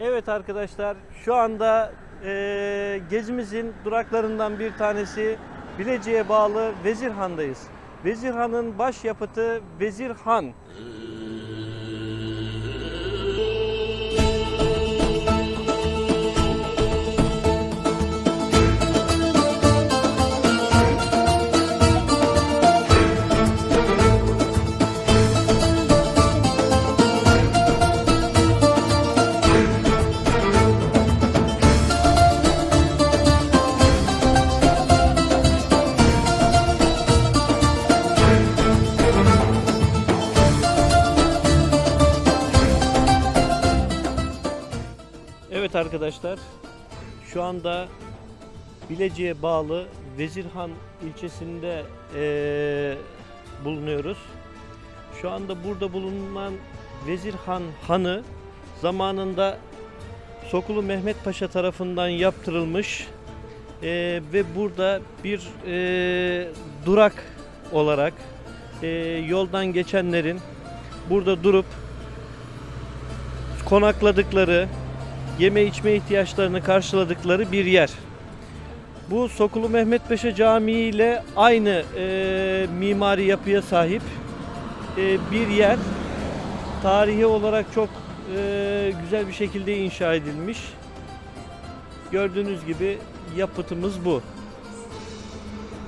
Evet arkadaşlar şu anda eee, gezimizin duraklarından bir tanesi Bilecik'e bağlı Vezirhan'dayız. Vezirhan'ın başyapıtı Vezirhan. Evet arkadaşlar şu anda Bilecik'e bağlı Vezirhan ilçesinde eee, bulunuyoruz. Şu anda burada bulunan Vezirhan Hanı zamanında Sokulu Mehmet Paşa tarafından yaptırılmış eee, ve burada bir eee, durak olarak eee, yoldan geçenlerin burada durup konakladıkları, yeme içme ihtiyaçlarını karşıladıkları bir yer. Bu Sokulu Mehmet Paşa Camii ile aynı e, mimari yapıya sahip e, bir yer. Tarihi olarak çok e, güzel bir şekilde inşa edilmiş. Gördüğünüz gibi yapıtımız bu.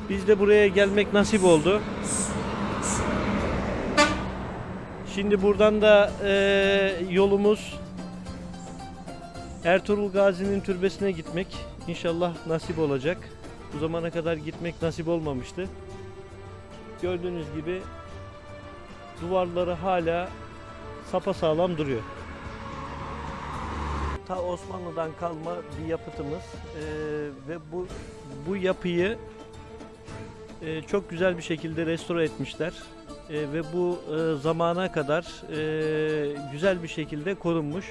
Biz de buraya gelmek nasip oldu. Şimdi buradan da e, yolumuz Ertuğrul Gazi'nin türbesine gitmek inşallah nasip olacak. Bu zamana kadar gitmek nasip olmamıştı. Gördüğünüz gibi duvarları hala sapasağlam duruyor. Ta Osmanlı'dan kalma bir yapıtımız Ee, ve bu bu yapıyı e, çok güzel bir şekilde restore etmişler Ee, ve bu e, zamana kadar e, güzel bir şekilde korunmuş.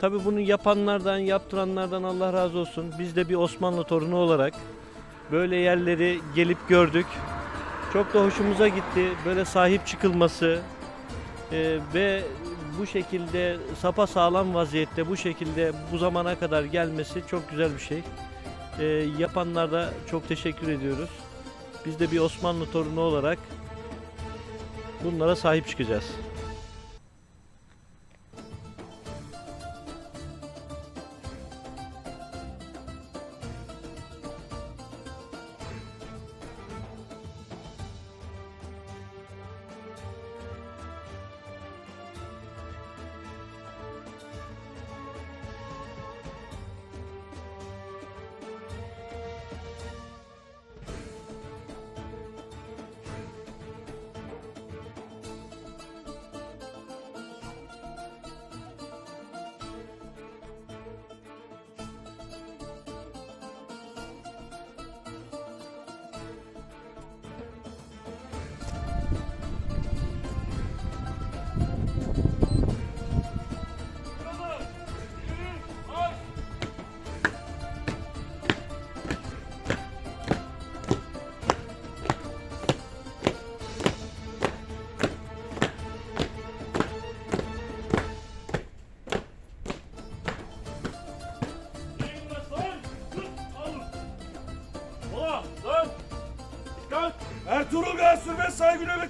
Tabi bunu yapanlardan, yaptıranlardan Allah razı olsun. Biz de bir Osmanlı torunu olarak böyle yerleri gelip gördük. Çok da hoşumuza gitti. Böyle sahip çıkılması e, ve bu şekilde sapa sağlam vaziyette bu şekilde bu zamana kadar gelmesi çok güzel bir şey. E, yapanlara çok teşekkür ediyoruz. Biz de bir Osmanlı torunu olarak bunlara sahip çıkacağız.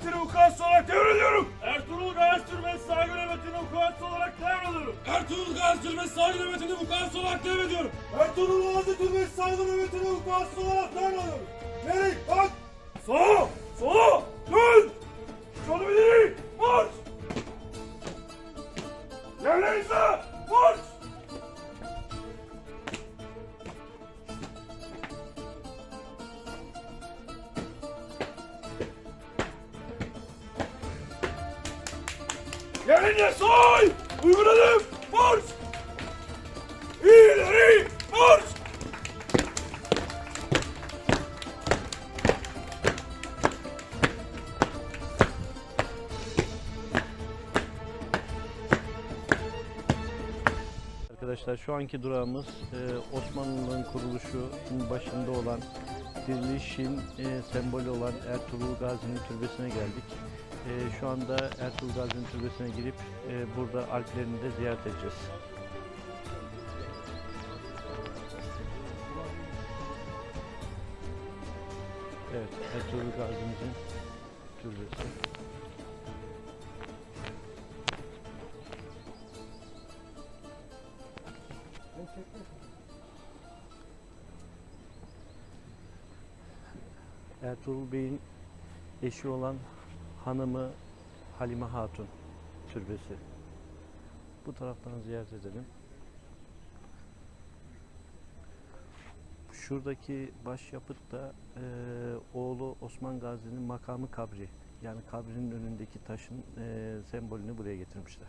Nöbetini vukuatçı olarak devrediyorum. Ertuğrul Gazi Sürmez saygı nöbetini vukuatçı olarak devrediyorum. Ertuğrul Gazi Sürmez saygı nöbetini vukuatçı olarak devrediyorum. Ertuğrul Gazi Sürmez saygı nöbetini vukuatçı olarak devrediyorum. Nereye? Bak! Sola! Sola! Dön! Yerine soy! Uyguladım! Marş! İleri! Marş! Arkadaşlar şu anki durağımız e, Osmanlı'nın kuruluşunun başında olan dirilişin e, sembolü olan Ertuğrul Gazi'nin türbesine geldik. E, şu anda Ertuğrul Gazi'nin türbesine girip e, burada alplerini de ziyaret edeceğiz. Evet, Ertuğrul Gazi'mizin türbesi. Ertuğrul Bey'in eşi olan hanımı Halime Hatun türbesi. Bu taraftan ziyaret edelim. Şuradaki başyapıt da eee, oğlu Osman Gazi'nin makamı kabri. Yani kabrinin önündeki taşın eee, sembolünü buraya getirmişler.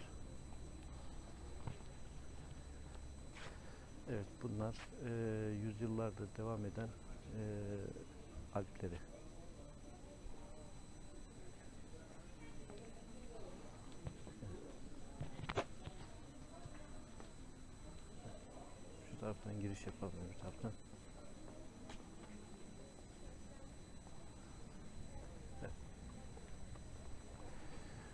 Evet bunlar eee, yüzyıllardır devam eden eee alpleri. Şu taraftan giriş yapalım öbür taraftan. Evet.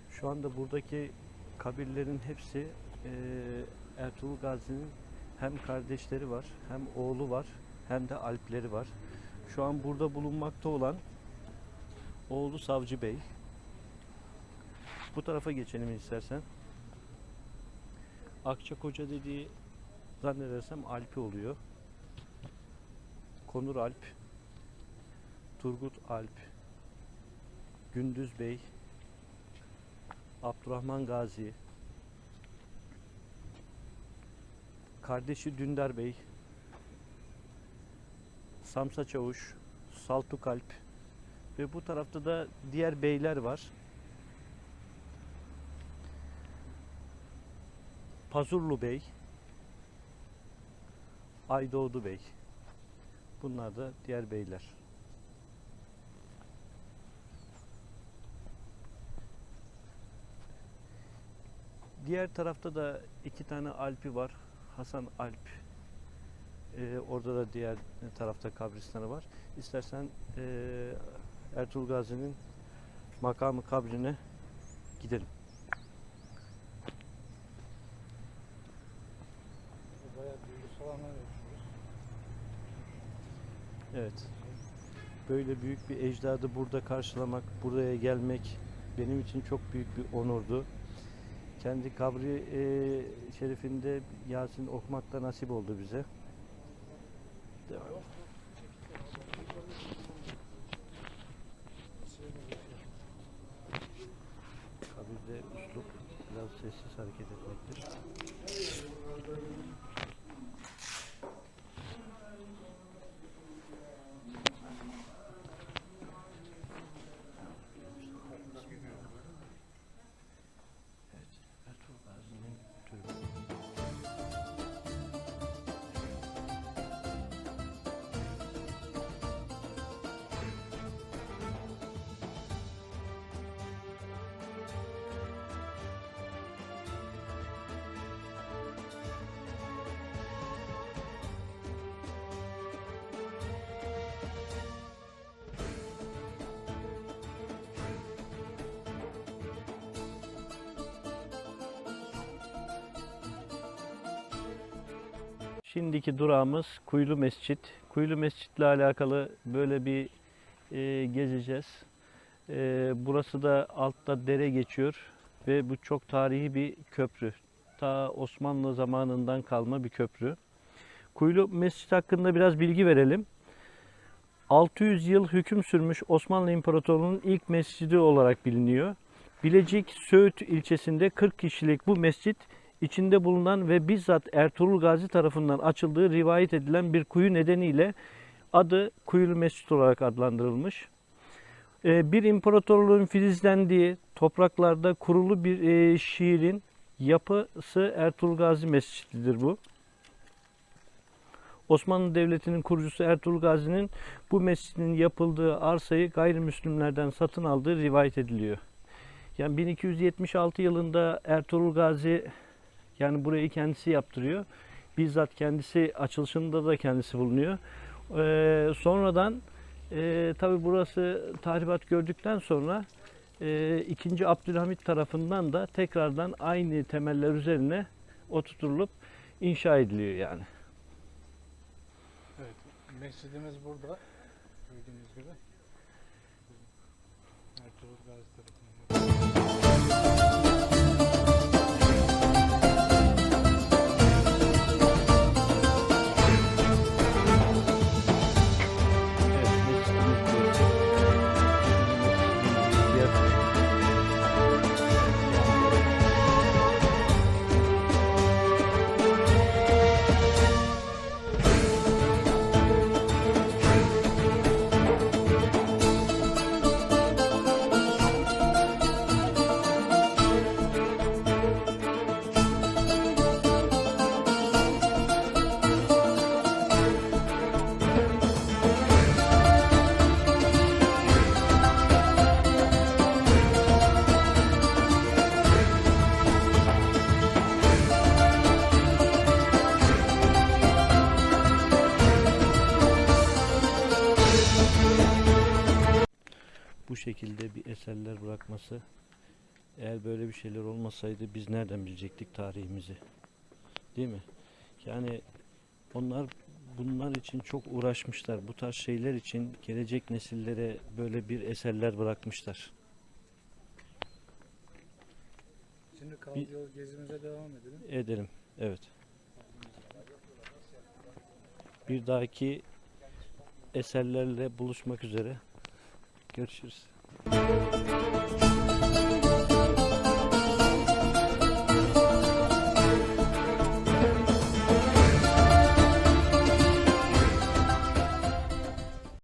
Şu anda buradaki kabirlerin hepsi eee Ertuğrul Gazi'nin hem kardeşleri var, hem oğlu var, hem de alpleri var. Şu an burada bulunmakta olan oğlu Savcı Bey. Bu tarafa geçelim istersen. Akçakoca dediği zannedersem Alp'i oluyor. Konur Alp, Turgut Alp, Gündüz Bey, Abdurrahman Gazi, kardeşi Dündar Bey, Samsa Çavuş, Saltuk Alp ve bu tarafta da diğer beyler var. Pazurlu Bey, Aydoğdu Bey. Bunlar da diğer beyler. Diğer tarafta da iki tane Alp'i var. Hasan Alp. Ee, orada da diğer tarafta kabristanı var. İstersen eee Ertuğrul Gazi'nin makamı kabrine gidelim. Evet. Böyle büyük bir ecdadı burada karşılamak, buraya gelmek benim için çok büyük bir onurdu. Kendi kabri eee, şerifinde Yasin okumak da nasip oldu bize. Devam. Kabirde üslup biraz sessiz hareket etmektir. Şimdiki durağımız Kuyulu Mescit. Kuyulu Mescit ile alakalı böyle bir e, gezeceğiz. E, burası da altta dere geçiyor ve bu çok tarihi bir köprü. Ta Osmanlı zamanından kalma bir köprü. Kuyulu Mescit hakkında biraz bilgi verelim. 600 yıl hüküm sürmüş Osmanlı İmparatorluğu'nun ilk mescidi olarak biliniyor. Bilecik Söğüt ilçesinde 40 kişilik bu mescit içinde bulunan ve bizzat Ertuğrul Gazi tarafından açıldığı rivayet edilen bir kuyu nedeniyle adı Kuyulu Mescit olarak adlandırılmış. Ee, Bir imparatorluğun filizlendiği topraklarda kurulu bir e, şiirin yapısı Ertuğrul Gazi Mescididir bu. Osmanlı Devleti'nin kurucusu Ertuğrul Gazi'nin bu mescidin yapıldığı arsayı gayrimüslimlerden satın aldığı rivayet ediliyor. Yani 1276 yılında Ertuğrul Gazi yani burayı kendisi yaptırıyor. Bizzat kendisi açılışında da kendisi bulunuyor. Ee, sonradan e, tabi burası tahribat gördükten sonra e, 2. Abdülhamit tarafından da tekrardan aynı temeller üzerine oturtulup inşa ediliyor yani. Evet. Mescidimiz burada. Gördüğünüz gibi. Ertuğrul Gazi tarafından. Bu şekilde bir eserler bırakması eğer böyle bir şeyler olmasaydı biz nereden bilecektik tarihimizi? Değil mi? Yani onlar bunlar için çok uğraşmışlar. Bu tarz şeyler için gelecek nesillere böyle bir eserler bırakmışlar. Şimdi kaldı Bir- yol gezimize devam edelim. edelim evet. Bir dahaki eserlerle buluşmak üzere görüşürüz